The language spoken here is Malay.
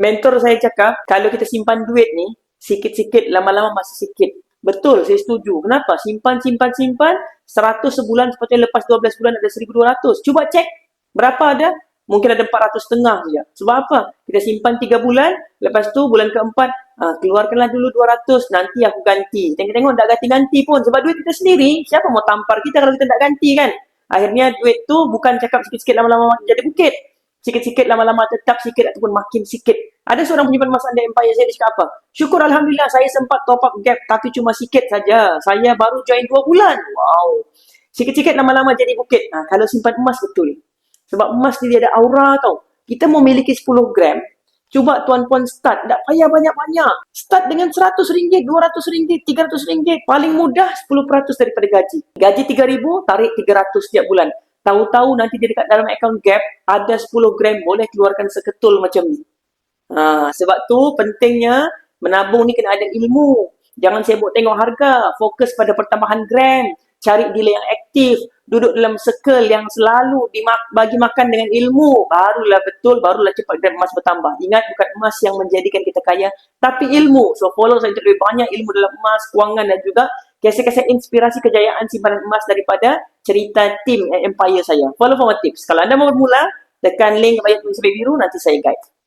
mentor saya cakap, kalau kita simpan duit ni, sikit-sikit, lama-lama masih sikit. Betul, saya setuju. Kenapa? Simpan, simpan, simpan, 100 sebulan, sepatutnya lepas 12 bulan ada 1200. Cuba cek, berapa ada? Mungkin ada 400 setengah saja. Sebab apa? Kita simpan 3 bulan, lepas tu bulan keempat, ah, keluarkanlah dulu 200, nanti aku ganti. Tengok-tengok tak ganti-ganti pun. Sebab duit kita sendiri, siapa mau tampar kita kalau kita tak ganti kan? Akhirnya duit tu bukan cakap sikit-sikit lama-lama jadi bukit. Sikit-sikit lama-lama tetap sikit ataupun makin sikit. Ada seorang penyimpan emas anda empire saya dia cakap apa? Syukur Alhamdulillah saya sempat top up gap tapi cuma sikit saja. Saya baru join 2 bulan. Wow. Sikit-sikit lama-lama jadi bukit. Ha, kalau simpan emas betul. Sebab emas dia ada aura tau. Kita mau miliki 10 gram, cuba tuan-puan start. Tak payah banyak-banyak. Start dengan RM100, RM200, RM300. Paling mudah 10% daripada gaji. Gaji RM3,000, tarik RM300 setiap bulan. Tahu-tahu nanti dia dekat dalam account gap, ada 10 gram, boleh keluarkan seketul macam ni. Ha, sebab tu pentingnya menabung ni kena ada ilmu. Jangan sibuk tengok harga. Fokus pada pertambahan gram. Cari dealer yang aktif duduk dalam circle yang selalu dimak- bagi makan dengan ilmu, barulah betul, barulah cepat dan emas bertambah. Ingat bukan emas yang menjadikan kita kaya, tapi ilmu. So follow saya lebih banyak ilmu dalam emas, kewangan dan juga kisah-kisah inspirasi kejayaan simpanan emas daripada cerita tim Empire saya. Follow for my tips. Kalau anda mau bermula, tekan link bagi tulis biru, nanti saya guide.